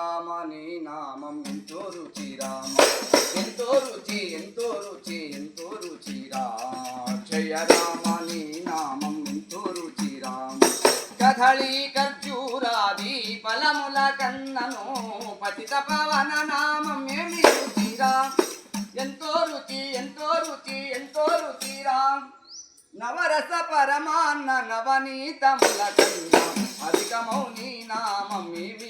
రామ నీ నామం. ఎంతో రుచి రామ. ఎంతో రుచి ఎంతో రుచి ఎంతో రుచి రాక్షయ రామ నీ నామం. ఎంతో రుచి రామ. కథళీ కర్జూరాది ఫలముల కన్నను పతిత పవన నామం. ఏమి రుచిరా ఎంతో రుచి ఎంతో రుచి ఎంతో రుచిరా నవరస పరమాన్న నవనీతముల కన్నా. అధికమౌని నామం ఏమి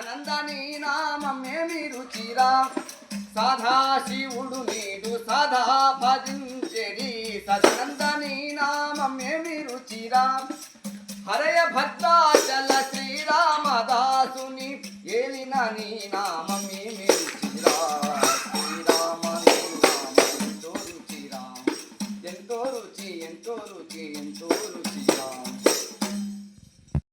ఆనందని నామేమి రుచిరా సదాశివుడు నీడు సదా సదనందని నామే మీరు రుచిరా హరయ భద్రాచల శ్రీరామదాసుని ఏలిన నీ నామే మీరు